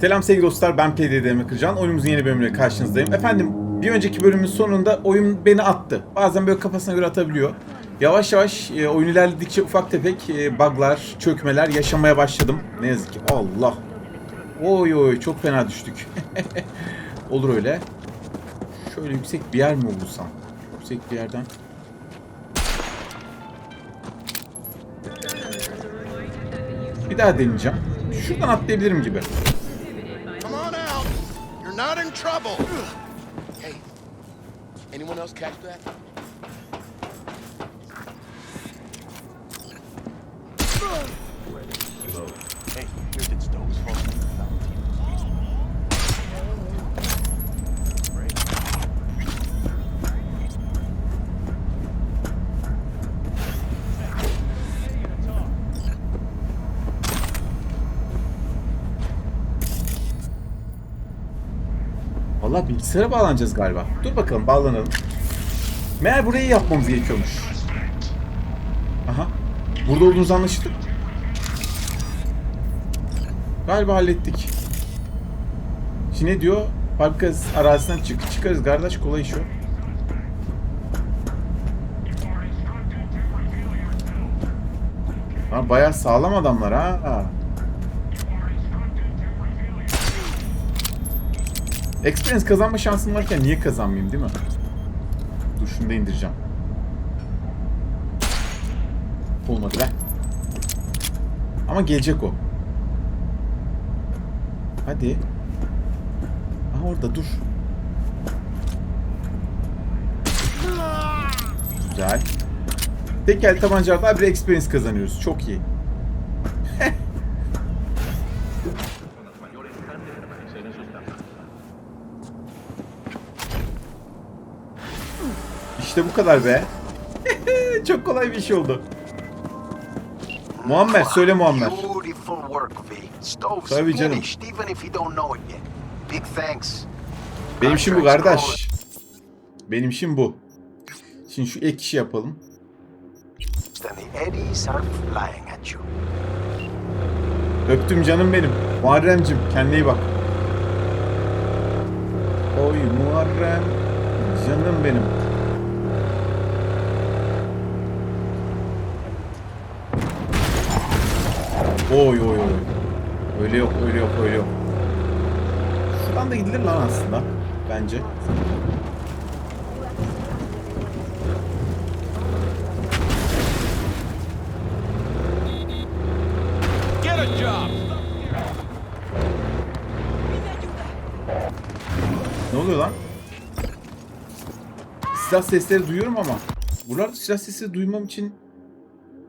Selam sevgili dostlar ben PDD Kırcan. Oyunumuzun yeni bölümüyle karşınızdayım. Efendim bir önceki bölümün sonunda oyun beni attı. Bazen böyle kafasına göre atabiliyor. Yavaş yavaş e, oyun ilerledikçe ufak tefek e, buglar, çökmeler yaşamaya başladım. Ne yazık ki. Allah. Oy oy çok fena düştük. Olur öyle. Şöyle yüksek bir yer mi bulsam? Yüksek bir yerden. Bir daha deneyeceğim. Şuradan atlayabilirim gibi. You're not in trouble. Hey, anyone else catch that? Hey, here's Vallahi bilgisayara bağlanacağız galiba. Dur bakalım bağlanalım. Meğer burayı yapmamız gerekiyormuş. Aha. Burada olduğunuz anlaşıldı. Galiba hallettik. Şimdi ne diyor? Fabrika arazisinden çık çıkarız kardeş kolay iş o. Ha, bayağı sağlam adamlar ha. Experience kazanma şansım varken niye kazanmayayım değil mi? Dur şunu da indireceğim. Olmadı be. Ama gelecek o. Hadi. Aha orada dur. Güzel. Tek el tabancalarda bir experience kazanıyoruz. Çok iyi. İşte bu kadar be. Çok kolay bir iş oldu. Muammer söyle Muammer. Tabii canım. Benim işim bu kardeş. Benim işim bu. Şimdi şu ek işi yapalım. Öptüm canım benim. Muharremcim kendine iyi bak. Oy Muharrem. Canım benim. Oy oy oy. Öyle yok öyle yok öyle yok. Şuradan da gidilir lan aslında. Bence. Get a job. Ne oluyor lan? Silah sesleri duyuyorum ama buralarda silah sesleri duymam için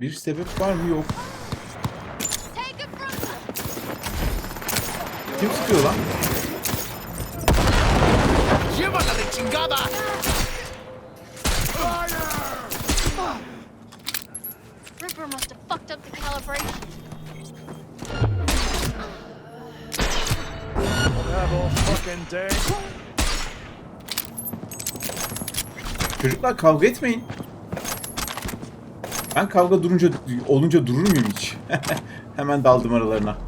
bir sebep var mı yok. Kim sıkıyor lan? Çocuklar kavga etmeyin. Ben kavga durunca olunca durur muyum hiç? Hemen daldım aralarına.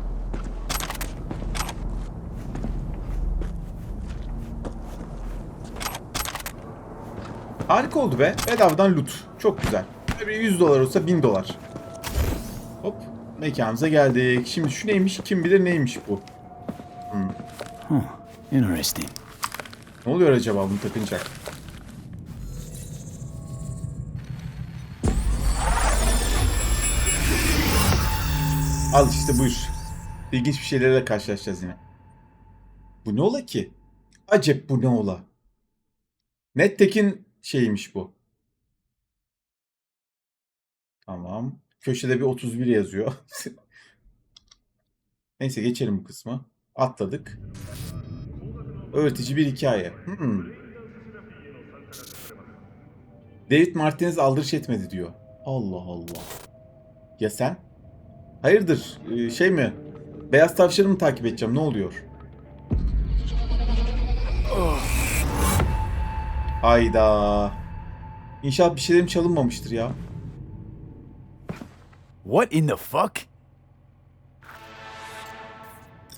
Harika oldu be. Bedavadan loot. Çok güzel. Böyle 100 dolar olsa 1000 dolar. Hop. Mekanımıza geldik. Şimdi şu neymiş? Kim bilir neymiş bu? Huh. Interesting. Ne oluyor acaba bunu takınca? Al işte buyur. İlginç bir şeylerle karşılaşacağız yine. Bu ne ola ki? Acep bu ne ola? Nettekin şeymiş bu. Tamam. Köşede bir 31 yazıyor. Neyse geçelim bu kısmı. Atladık. Öğretici bir hikaye. Hmm. David Martinez aldırış etmedi diyor. Allah Allah. Ya sen? Hayırdır? Ee, şey mi? Beyaz tavşanı mı takip edeceğim? Ne oluyor? Hayda. İnşallah bir şeylerim çalınmamıştır ya. What in the fuck?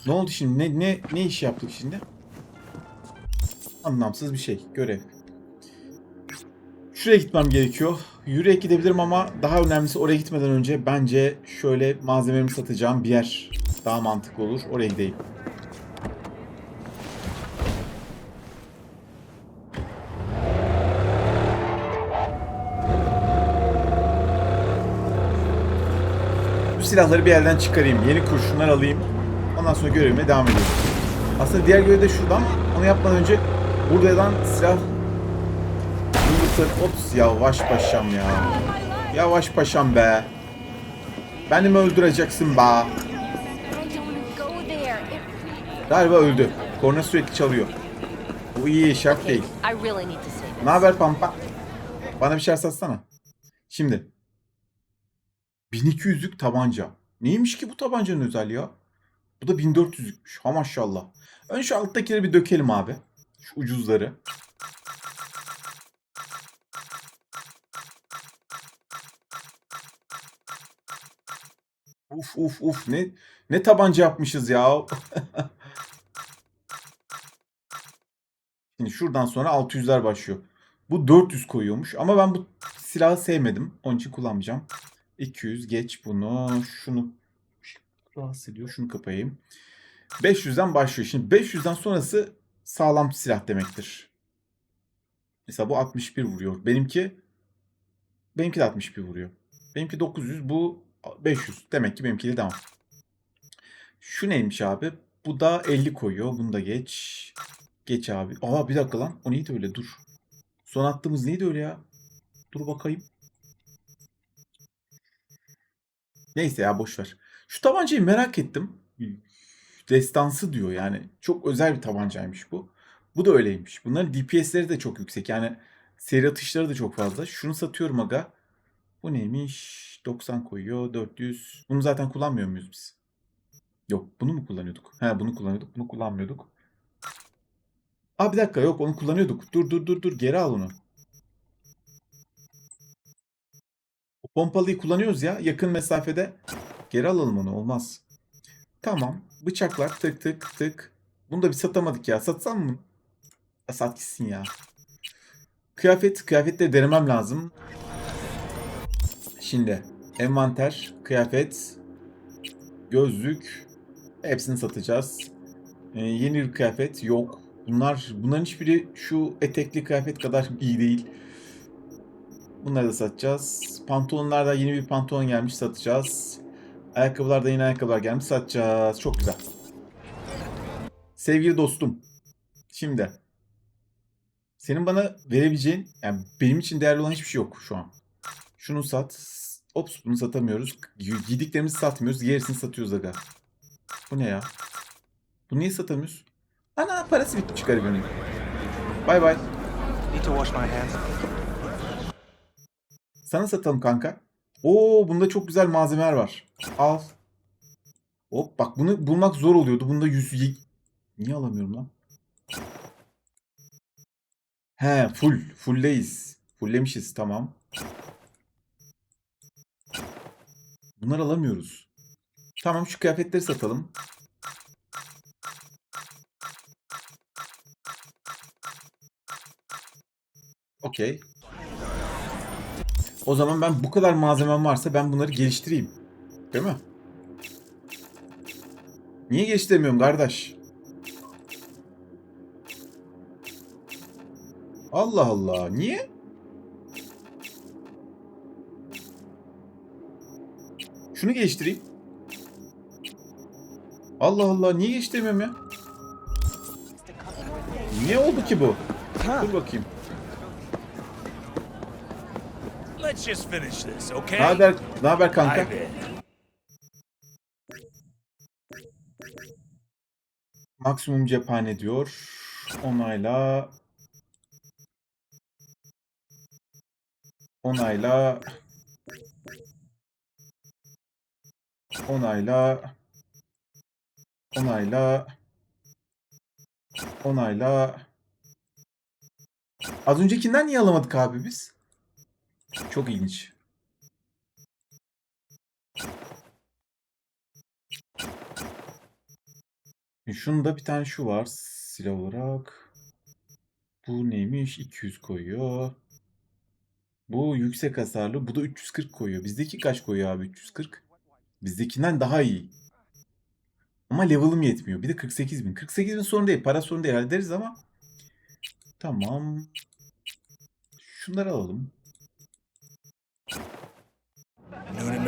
Ne oldu şimdi? Ne ne ne iş yaptık şimdi? Anlamsız bir şey. Görev. Şuraya gitmem gerekiyor. Yürüyerek gidebilirim ama daha önemlisi oraya gitmeden önce bence şöyle malzemelerimi satacağım bir yer daha mantıklı olur. Oraya gideyim. Silahları bir yerden çıkarayım. Yeni kurşunlar alayım. Ondan sonra görevime devam ediyorum. Aslında diğer görev de şurada ama onu yapmadan önce buradan silah Yumurta, ops yavaş paşam ya. Yavaş paşam be. Beni mi öldüreceksin be? Galiba öldü. Korna sürekli çalıyor. Bu iyi işaret değil. Ne haber Pampa? Bana bir şeyler satsana. Şimdi. 1200'lük tabanca. Neymiş ki bu tabancanın özelliği ya? Bu da 1400'lükmüş. Ha maşallah. Önce şu alttakileri bir dökelim abi. Şu ucuzları. Uf uf uf ne ne tabanca yapmışız ya. Şimdi şuradan sonra 600'ler başlıyor. Bu 400 koyuyormuş ama ben bu silahı sevmedim. Onun için kullanmayacağım. 200 geç bunu. Şunu rahatsız ediyor. Şunu kapayayım. 500'den başlıyor. Şimdi 500'den sonrası sağlam silah demektir. Mesela bu 61 vuruyor. Benimki benimki de 61 vuruyor. Benimki 900 bu 500. Demek ki benimkiyle devam. Şu neymiş abi? Bu da 50 koyuyor. Bunu da geç. Geç abi. Aa bir dakika lan. O neydi öyle? Dur. Son attığımız neydi öyle ya? Dur bakayım. Neyse ya boş ver. Şu tabancayı merak ettim. Destansı diyor yani. Çok özel bir tabancaymış bu. Bu da öyleymiş. Bunların DPS'leri de çok yüksek. Yani seri atışları da çok fazla. Şunu satıyorum aga. Bu neymiş? 90 koyuyor. 400. Bunu zaten kullanmıyor muyuz biz? Yok bunu mu kullanıyorduk? He bunu kullanıyorduk. Bunu kullanmıyorduk. Aa bir dakika yok onu kullanıyorduk. Dur dur dur dur geri al onu. Pompalıyı kullanıyoruz ya yakın mesafede. Geri alalım onu olmaz. Tamam. Bıçaklar tık tık tık. Bunu da bir satamadık ya. Satsam mı? Ya sat gitsin ya. Kıyafet. Kıyafetleri denemem lazım. Şimdi envanter, kıyafet, gözlük hepsini satacağız. Ee, yeni bir kıyafet yok. Bunlar bunların hiçbiri şu etekli kıyafet kadar iyi değil. Bunları da satacağız. Pantolonlarda yeni bir pantolon gelmiş satacağız. Ayakkabılarda yeni ayakkabılar gelmiş satacağız. Çok güzel. Sevgili dostum. Şimdi senin bana verebileceğin yani benim için değerli olan hiçbir şey yok şu an. Şunu sat. Ops bunu satamıyoruz. Giydiklerimizi satmıyoruz. Gerisini satıyoruz aga. Bu ne ya? Bunu niye satamıyoruz? Ana parası bitti çıkar gönül. Bay bay. Need to wash my hands. Sana satalım kanka. Oo bunda çok güzel malzemeler var. Al. Hop bak bunu bulmak zor oluyordu. Bunda 100 y- Niye alamıyorum lan? He full. Fullleyiz. Fulllemişiz tamam. Bunları alamıyoruz. Tamam şu kıyafetleri satalım. Okey. O zaman ben bu kadar malzemem varsa ben bunları geliştireyim. Değil mi? Niye geliştiremiyorum kardeş? Allah Allah. Niye? Şunu geliştireyim. Allah Allah. Niye geliştiremiyorum ya? Niye oldu ki bu? Dur bakayım. Let's just finish this, okay? Ne haber, ne haber kanka? Maksimum cephane diyor. Onayla. Onayla. Onayla. Onayla. Onayla. Az öncekinden niye alamadık abi biz? Çok ilginç. E, Şunda bir tane şu var silah olarak. Bu neymiş? 200 koyuyor. Bu yüksek hasarlı. Bu da 340 koyuyor. Bizdeki kaç koyuyor abi 340? Bizdekinden daha iyi. Ama level'ım yetmiyor. Bir de 48 bin. 48 bin sorun değil. Para sorun değil. Hallederiz ama. Tamam. Şunları alalım.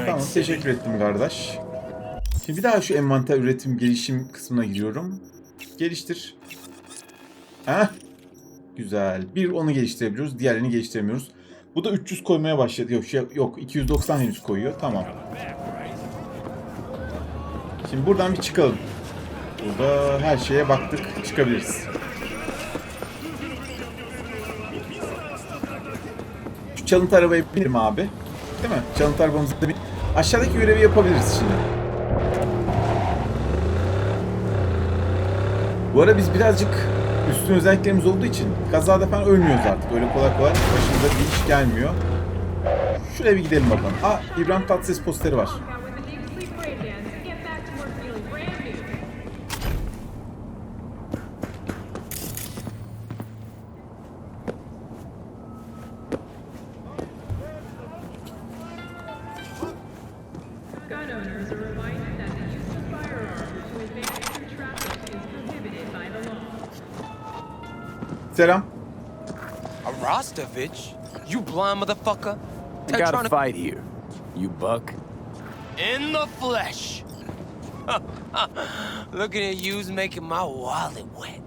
Tamam teşekkür ettim kardeş. Şimdi bir daha şu envanter üretim gelişim kısmına giriyorum. Geliştir. Heh. Güzel. Bir onu geliştirebiliyoruz. Diğerini geliştiremiyoruz. Bu da 300 koymaya başladı. Yok, şey, yok 290 henüz koyuyor. Tamam. Şimdi buradan bir çıkalım. Burada her şeye baktık. Çıkabiliriz. Şu çalıntı arabaya binelim abi. Değil mi? Çalıntı arabamızda bir... Aşağıdaki görevi yapabiliriz şimdi. Bu ara biz birazcık üstün özelliklerimiz olduğu için kazada falan ölmüyoruz artık. Öyle kolay kolay başımıza bir iş gelmiyor. Şuraya bir gidelim bakalım. Aa İbrahim Tatlıses posteri var. Selam. A Rostovich? You blind motherfucker? I got a to- fight here. You buck? In the flesh. Looking at you's making my wallet wet.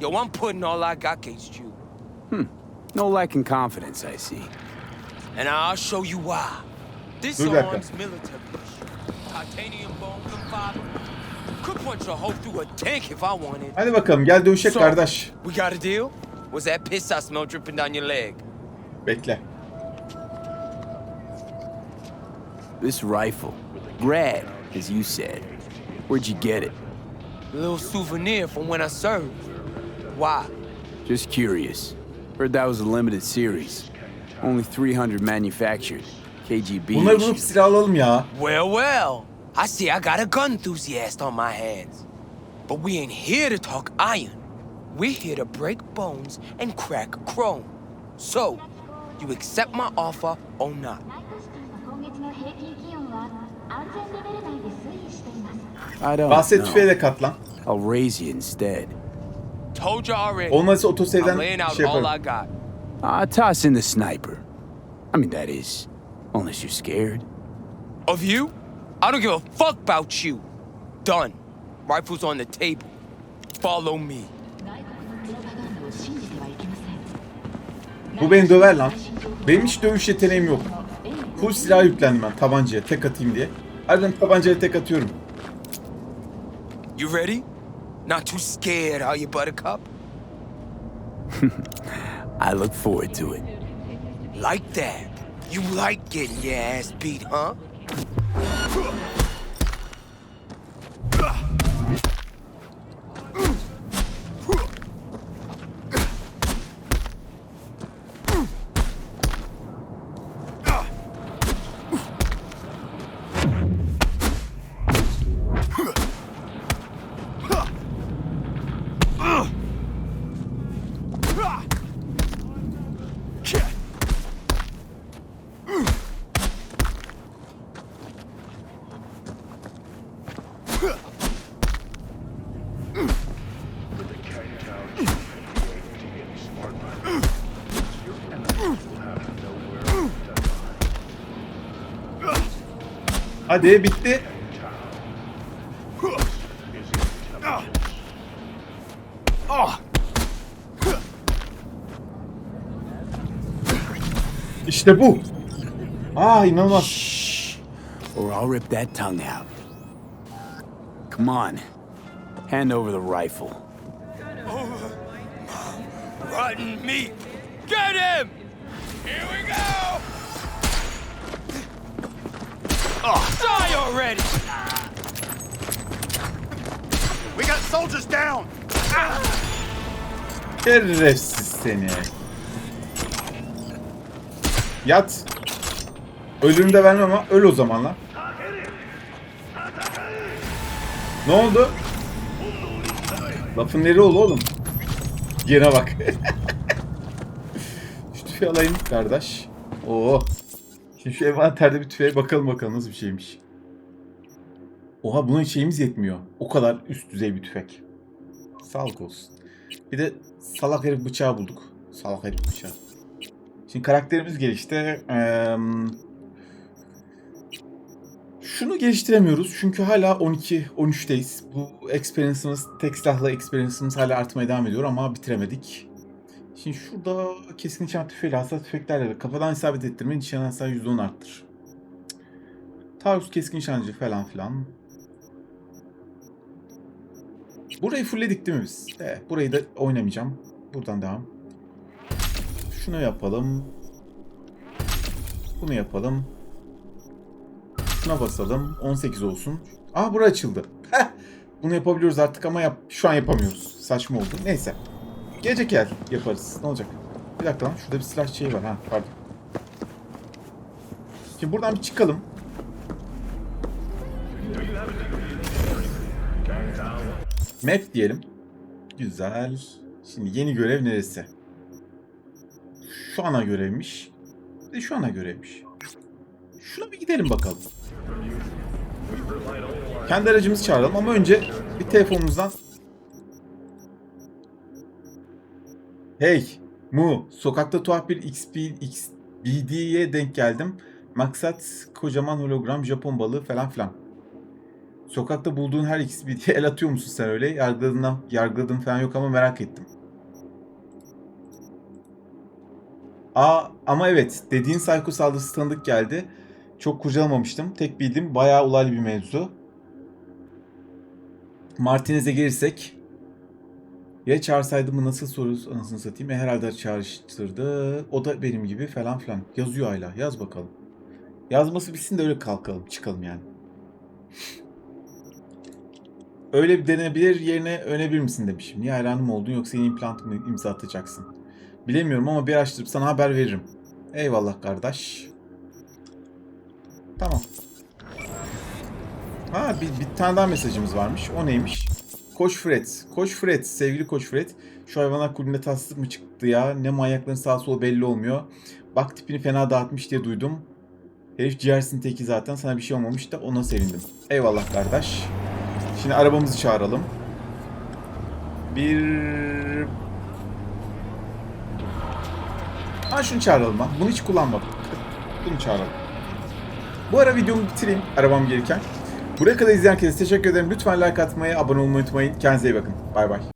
Yo, I'm putting all I got against you. No lack in confidence, I see. And I'll show you why. This arm's military. Titanium bones and fiber. Could punch a hole through a tank if I wanted. Hadi bakalım gel dövüşek So, kardeş. We got a deal? Was that piss I smell dripping down your leg? Bekle. This rifle, Grad, as you said. Where'd you get it? A little souvenir from when I served. Why? Just curious. Heard that was a limited series. Only 300 manufactured. KGB. Bunları bulup issued. silah alalım ya. Well, well. I see I got a gun enthusiast on my hands. But we ain't here to talk iron. We're here to break bones and crack chrome. So, you accept my offer or not? I don't Bahset tüfeğe kat lan. I'll raise you instead. Told you already. Olmazsa I'm laying otosevden out şey all I'll got. Ah, toss in the sniper. I mean, that is, unless you're scared. Of you? I don't give a fuck about you. Done. Rifle's on the table. Follow me. Bu beni döver lan. Benim hiç dövüş yeteneğim yok. Full silah yüklendim ben tabancaya tek atayım diye. Harbiden tabancaya tek atıyorum. You ready? Not too scared, are you, Buttercup? I look forward to it. Like that. You like getting your ass beat, huh? Hadi bitti. İşte bu. Aa inanılmaz. Or I'll rip that tongue out. Come on. Hand over the rifle. Rotten meat! Get him! Oh, die already! We got soldiers down. Şerefsiz seni. Yat. Ölümü de vermem ama öl o zaman lan. Ne oldu? Lafın neri ol oğlum? Gene bak. şu tüfeği alayım kardeş. Oo. Şimdi şu envanterde bir tüfeğe bakalım bakalım nasıl bir şeymiş. Oha bunun şeyimiz yetmiyor. O kadar üst düzey bir tüfek. Sağlık olsun. Bir de salak herif bıçağı bulduk. Salak herif bıçağı. Şimdi karakterimiz gelişti. Eee, şunu geliştiremiyoruz çünkü hala 12-13'teyiz. Bu experience'ımız, tek silahla experience'ımız hala artmaya devam ediyor ama bitiremedik. Şimdi şurada keskin nişan tüfeğiyle hassas tüfeklerle de kafadan isabet ettirme nişan hasarı %10 arttır. Taurus keskin nişancı falan filan. Burayı fullledik değil mi biz? Evet, burayı da oynamayacağım. Buradan devam. Şunu yapalım. Bunu yapalım. Şuna basalım. 18 olsun. Aa bura açıldı. Heh. Bunu yapabiliyoruz artık ama yap şu an yapamıyoruz. Saçma oldu. Neyse. Gelecek yer yaparız. Ne olacak? Bir dakika lan. Şurada bir silah şeyi var. Ha pardon. Şimdi buradan bir çıkalım. Map diyelim. Güzel. Şimdi yeni görev neresi? Şu ana görevmiş. Bir de şu ana görevmiş. Şuna bir gidelim bakalım. Kendi aracımızı çağıralım ama önce bir telefonumuzdan Hey Mu sokakta tuhaf bir XP, XBD'ye denk geldim. Maksat kocaman hologram Japon balığı falan filan. Sokakta bulduğun her XBD'ye el atıyor musun sen öyle? Yargıladığın, yargıladığın falan yok ama merak ettim. Aa ama evet dediğin psycho saldırısı tanıdık geldi. Çok kurcalamamıştım. Tek bildiğim bayağı olaylı bir mevzu. Martinez'e gelirsek ya çağırsaydım nasıl soruyoruz anasını satayım. E, herhalde çağrıştırdı. O da benim gibi falan filan. Yazıyor hala. Yaz bakalım. Yazması bitsin de öyle kalkalım. Çıkalım yani. Öyle bir denebilir yerine önebilir misin demişim. Niye hayranım oldun yoksa yeni implant mı imza atacaksın? Bilemiyorum ama bir araştırıp sana haber veririm. Eyvallah kardeş. Tamam. Ha bir, bir tane daha mesajımız varmış. O neymiş? Koç Fred. Koç Fred. Sevgili Koç Fred. Şu hayvanlar kulübünde tatsızlık mı çıktı ya? Ne manyakların sağ solu belli olmuyor. Bak tipini fena dağıtmış diye duydum. Herif ciğersin teki zaten. Sana bir şey olmamış da ona sevindim. Eyvallah kardeş. Şimdi arabamızı çağıralım. Bir... Ha şunu çağıralım lan. Bunu hiç kullanmadım. Bunu çağıralım. Bu ara videomu bitireyim arabam gelirken. Buraya kadar izleyen herkese teşekkür ederim. Lütfen like atmayı, abone olmayı unutmayın. Kendinize iyi bakın. Bay bay.